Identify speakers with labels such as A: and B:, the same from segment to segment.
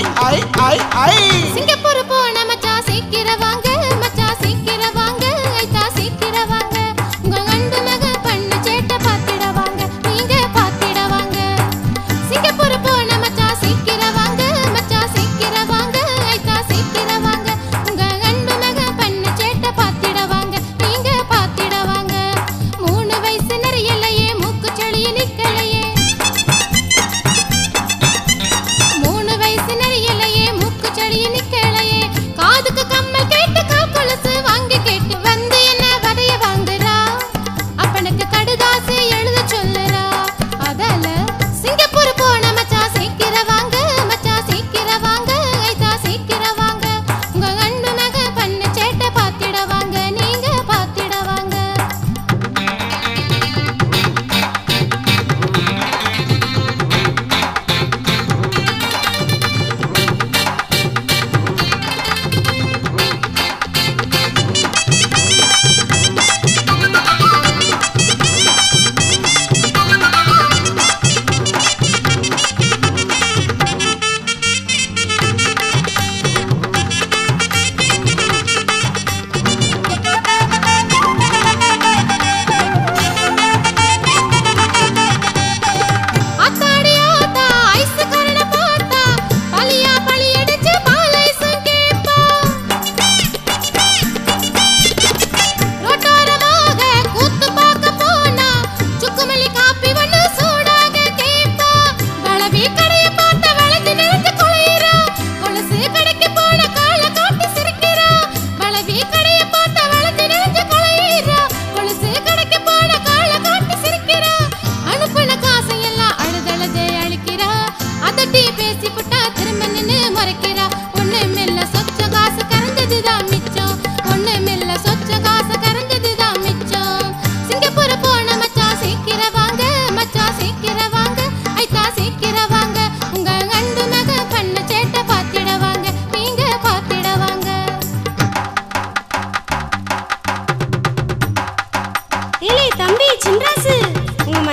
A: ஐ ஐ ஐ ஐ.
B: Singapore போன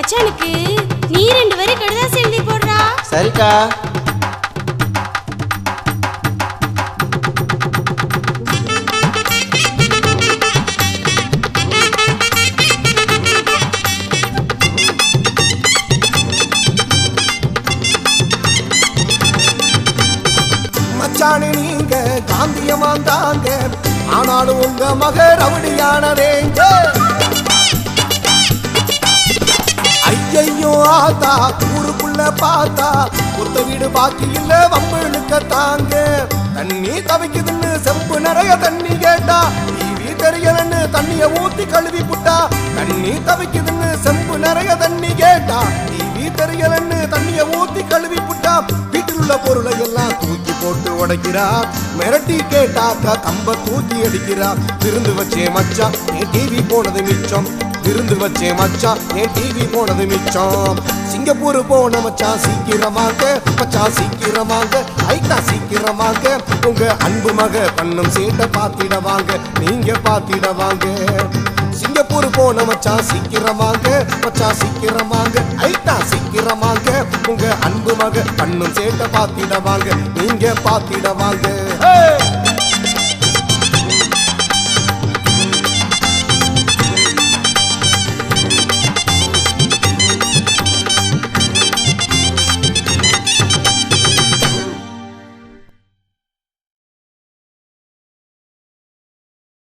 C: மச்சானுக்கு நீ ரெண்டு வரி கடுதாசி எழுதி போடுறா.
A: சரிக்கா.
D: மச்சானு நீங்க காந்தியமாந்தாங்க ஆனாலும் உங்க மக ரவுடியானதேங்க ஊருக்குள்ள பார்த்தா ஒத்த வீடு பாக்கி இல்ல வம்புழுக்க தாங்க. தண்ணி தவிக்குதுன்னு செம்பு நிறைய தண்ணி கேட்டா டிவி தெரியலன்னு தண்ணிய ஊத்தி கழுவி புட்டா. தண்ணி தவிக்குதுன்னு செம்பு நிறைய தண்ணி கேட்டா டிவி தெரியலன்னு தண்ணிய ஊத்தி கழுவி புட்டா. வீட்டில் உள்ள பொருளை எல்லாம் தூக்கி போட்டு உடைக்கிறா. மிரட்டி கேட்டாக்கா கம்ப தூக்கி அடிக்கிறா. விருந்து வச்சே மச்சான் டிவி போனது மிச்சம்? விருந்து வச்சே மச்சான் என் டிவி போனது மிச்சம்? சிங்கப்பூர் போன மச்சான் சீக்கிரமாக. மச்சான் சீக்கிரமாக. ஐட்டா சீக்கிரமாக. உங்க அன்பு மக பண்ணும் சேட்டை பார்த்திடவாங்க. நீங்க பார்த்திடவாங்க. சிங்கப்பூர் போன மச்சான் சீக்கிரமாக. மச்சான் சீக்கிரமாக. ஐட்டா சீக்கிரமாக. உங்க அன்பு மக பண்ணும் சேட்டை பார்த்திடவாங்க. நீங்க பாத்திட வாங்க